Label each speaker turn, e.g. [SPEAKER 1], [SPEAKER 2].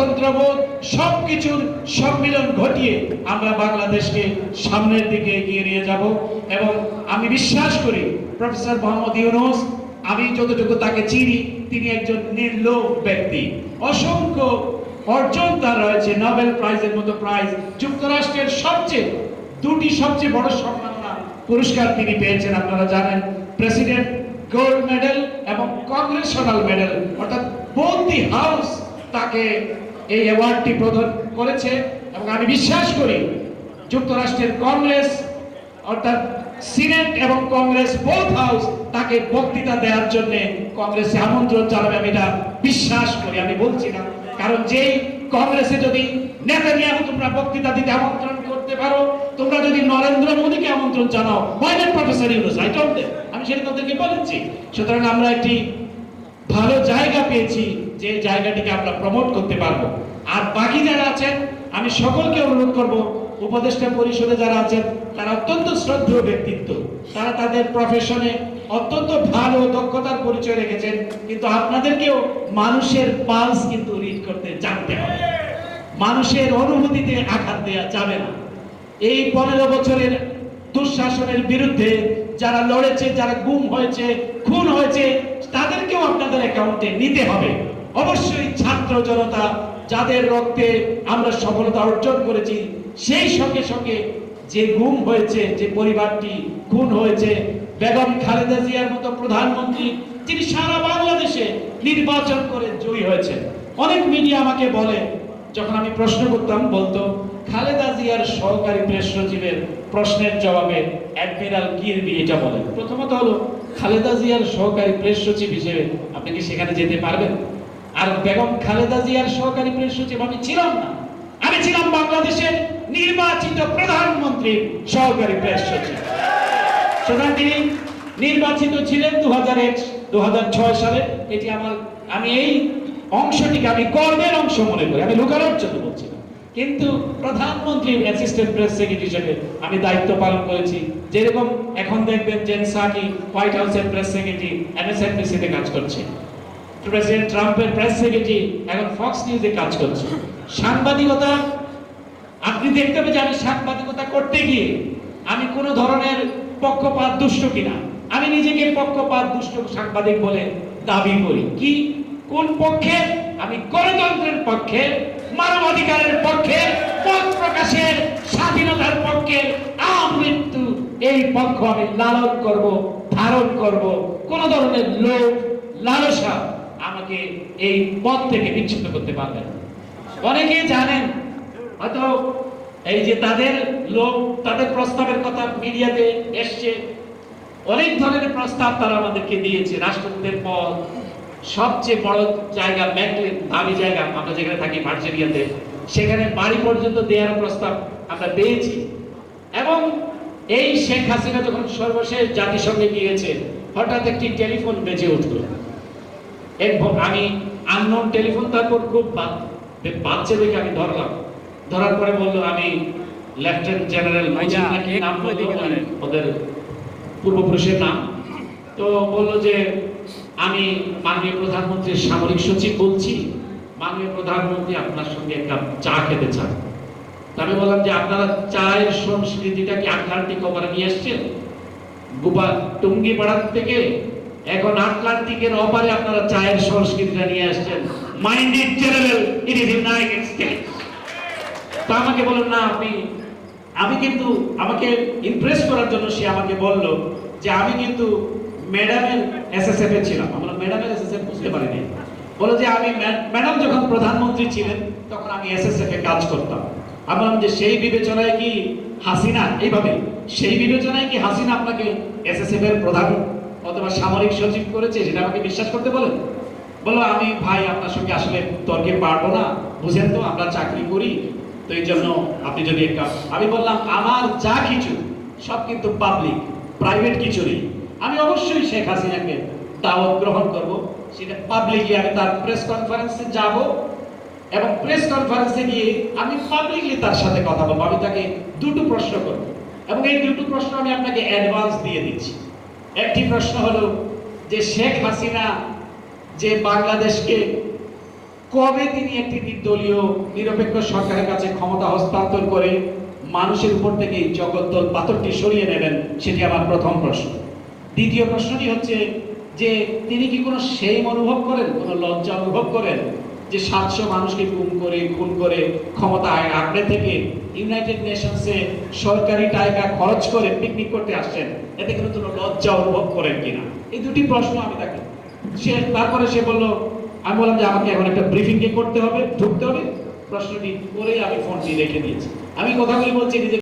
[SPEAKER 1] তন্ত্রবোধ, সবকিছুর সম্মিলন ঘটিয়ে আমরা বাংলাদেশকে সামনের দিকে এগিয়ে নিয়ে যাব। এবং আমি বিশ্বাস করি, প্রফেসর মোহাম্মদ ইউনুস, আমি যতটুকু তাকে চিনি, তিনি একজন নির্লোভ ব্যক্তি। অসংখ্য অর্জন তার রয়েছে, নোবেল প্রাইজের মতো প্রাইজ। যুক্তরাষ্ট্রের সবচেয়ে, দুটি সবচেয়ে বড় সম্মাননা পুরস্কার তিনি পেয়েছেন, আপনারা জানেন, প্রেসিডেন্ট গোল্ড মেডেল এবং কংগ্রেশনাল মেডেল। অর্থাৎ বোথ দি হাউস তাকে এই অ্যাওয়ার্ডটি প্রদান করেছে এবং আমি বিশ্বাস করি যুক্তরাষ্ট্রের কংগ্রেস, অর্থাৎ সিনেট এবং কংগ্রেস বোথ হাউস তাকে বক্তৃতা দেওয়ার জন্য কংগ্রেসে আমন্ত্রণ জানাবে আমি এটা বিশ্বাস করি, আমি বলছি না। কারণ যেই কংগ্রেসে যদি নেতা নেতানিয়াহু তোমরা বক্তৃতা দিতে আমন্ত্রণ করতে পারো, তোমরা যদি নরেন্দ্র মোদীকে আমন্ত্রণ জানাও হোয়াই প্রফেসর ইউনুস আই আমি সেটা তাদেরকে বলেছি। সুতরাং আমরা একটি ভালো জায়গা পেয়েছি, যে জায়গাটিকে আমরা প্রমোট করতে পারব। আর বাকি যারা আছেন, আমি সকলকে অনুরোধ করব, উপদেষ্টা পরিষদে যারা আছেন, তারা অত্যন্ত শ্রদ্ধেয় ব্যক্তিত্ব। তারা তাদের প্রফেশনে অত্যন্ত ভালো দক্ষতার পরিচয় রেখেছেন, কিন্তু আপনাদেরকেও মানুষের পালস কিন্তু রিড করতে জানতে হবে। মানুষের অনুভূতিতে আঘাত দেওয়া যাবে না। এই পনেরো বছরের দুঃশাসনের বিরুদ্ধে যারা লড়েছে, যারা গুম হয়েছে, খুন হয়েছে তাদেরকেও আপনাদের অ্যাকাউন্টে নিতে হবে। অবশ্যই ছাত্র জনতা, যাদের রক্তে আমরা সফলতা অর্জন করেছি, সেই সঙ্গে সঙ্গে যে গুম হয়েছে, যে পরিবারটি খুন হয়েছে, বেগম খালেদা জিয়ার মতো প্রধানমন্ত্রী, তিনি সারা বাংলাদেশে নির্বাচন করে জয়ী হয়েছেন। অনেক মিডিয়া আমাকে বলে, যখন আমি প্রশ্ন করতাম, বলতো, খালেদা জিয়ার সহকারী প্রেস সচিবের প্রশ্নের জবাবে অ্যাডমিরাল কিরবি এটা বলেন। প্রথমত হলো খালেদা জিয়ার সহকারী প্রেস সচিব হিসেবে আপনি কি সেখানে যেতে পারবেন? আর বেগম খালেদা জিয়ার সহকারী প্রেস সচিব আমি ছিলাম না। আমি ছিলাম বাংলাদেশের নির্বাচিত প্রধানমন্ত্রীর সহকারী প্রেস সচিব। সুতরাং তিনি নির্বাচিত ছিলেন দু হাজার এক সালে। এটি আমার আমি এই অংশটিকে আমি গর্বের অংশ মনে করি। আমি লুকানোর জন্য বলছি। না কিন্তু প্রধানমন্ত্রীর অ্যাসিস্ট্যান্ট প্রেস সেক্রেটারি হিসেবে আমি দায়িত্ব পালন করেছি। যেরকম এখন দেখবেন জেন সাকি হোয়াইট হাউসের প্রেস সেক্রেটারি এমএসএনবিসিতে কাজ করছে। প্রেসিডেন্ট ট্রাম্পের প্রেস সেক্রেটারি এখন ফক্স নিউজে কাজ করছে। সাংবাদিকতা, আপনি দেখতে হবে যে আমি সাংবাদিকতা করতে গিয়ে আমি কোনো ধরনের পক্ষপাত দুষ্ট কিনা। আমি নিজেকে পক্ষপাত দুষ্ট সাংবাদিক বলে দাবি করি। কি? কোন পক্ষে? আমি গণতন্ত্রের পক্ষে। মানবাধিকারের পক্ষে মত প্রকাশের স্বাধীনতার পক্ষে আমৃত্যু এই পক্ষ আমি লালন করব, ধারণ করব। কোন ধরনের লোভ, লালসা আমাকে এই পথ থেকে বিচ্ছিন্ন করতে পারবে না। অনেকেই জানেন, হয়তো এই যে তাদের লোক তাদের প্রস্তাবের কথা মিডিয়াতে এসছে। অনেক ধরনের প্রস্তাব তারা আমাদেরকে দিয়েছে রাষ্ট্রপতির পদ সবচেয়ে বড় জায়গা ম্যাকলেন দামি জায়গা আমরা যেখানে থাকি ভার্জেরিয়াতে সেখানে বাড়ি পর্যন্ত দেওয়ার প্রস্তাব আমরা পেয়েছি। এবং এই শেখ হাসিনা যখন সর্বশেষ জাতিসংঘে গিয়েছে হঠাৎ একটি টেলিফোন বেজে উঠল। এরপর আমি আননোন টেলিফোন তারপর খুব বাচ্চা দেখে আমি ধরলাম। ধরার পরে বলল আমি লেফটেন্যান্ট জেনারেল নাম
[SPEAKER 2] একটু
[SPEAKER 1] বলল, ওদের পূর্বপুরুষের নাম। তো বলল যে আমি মাননীয় প্রধানমন্ত্রীর সামরিক সচিব বলছি, মাননীয় প্রধানমন্ত্রী আপনার সঙ্গে একটা চা খেতে চান। আমি বললাম যে আপনারা চায়ের সংস্কৃতিটা কি আটলান্টিক ওপারে নিয়ে এসছেন গোপা টুঙ্গি পাড়ার থেকে এখন আটলান্টিকের অপারে আপনারা চায়ের সংস্কৃতিটা নিয়ে আসছেন। Minded general it is United States তো আমাকে বললেন না আপনি আমি কিন্তু, আমাকে ইমপ্রেস করার জন্য সে আমাকে বলল যে আমি কিন্তু ম্যাডামের এসএসএফ এ ছিলাম। আমরা ম্যাডামের এসএসএফ বুঝতে পারিনি। বলো যে আমি ম্যাডাম যখন প্রধানমন্ত্রী ছিলেন, তখন আমি এসএসএফ এ কাজ করতাম। আমি বললাম যে সেই বিবেচনায় কি হাসিনা? এইভাবে, সেই বিবেচনায় কি হাসিনা আপনাকে এসএসএফ এর প্রধান অথবা সামরিক সচিব করেছে, সেটা আমাকে বিশ্বাস করতে বলেন? বলল, আমি ভাই, আপনার সঙ্গে আসলে তর্কে পারব না। বুঝেন তো, আমরা চাকরি করি। তো এই জন্য আপনি যদি একটা আমি বললাম, আমার যা কিছু, সব কিন্তু পাবলিক প্রাইভেট কিছু নেই। আমি অবশ্যই শেখ হাসিনাকে দাওয়াত গ্রহণ করব। সেটা পাবলিকলি আমি তার প্রেস কনফারেন্সে যাব এবং প্রেস কনফারেন্সে গিয়ে আমি পাবলিকলি তার সাথে কথা বলব। আমি তাকে দুটো প্রশ্ন করব এবং এই দুটো প্রশ্ন আমি আপনাকে অ্যাডভান্স দিয়ে দিচ্ছি। একটি প্রশ্ন হলো যে শেখ হাসিনা যে বাংলাদেশকে কবে তিনি একটি নির্দলীয়, নিরপেক্ষ সরকারের কাছে ক্ষমতা হস্তান্তর করে মানুষের উপর থেকে এই জগদ্দল পাথরটি সরিয়ে নেবেন, সেটি আমার প্রথম প্রশ্ন। দ্বিতীয় প্রশ্নটি হচ্ছে যে তিনি কি কোনো সেই অনুভব করেন? কোনো লজ্জা অনুভব করেন? যে সাতশো মানুষকে গুম করে, খুন করে ক্ষমতায় আঁকড়ে থেকে ইউনাইটেড নেশনসে সরকারি টাকা খরচ করে পিকনিক করতে আসছেন, এতে কোনো কোনো লজ্জা অনুভব করেন কিনা? এই দুটি প্রশ্ন আমি তাকে, সে তারপরে সে বলল, আমি বললাম যে আমাকে এখন একটা ব্রিফিং করতে হবে, ঢুকতে হবে। প্রশ্নটি করেই আমি ফোনটি রেখে দিয়েছি। আমি কথাগুলি বলছি নিজে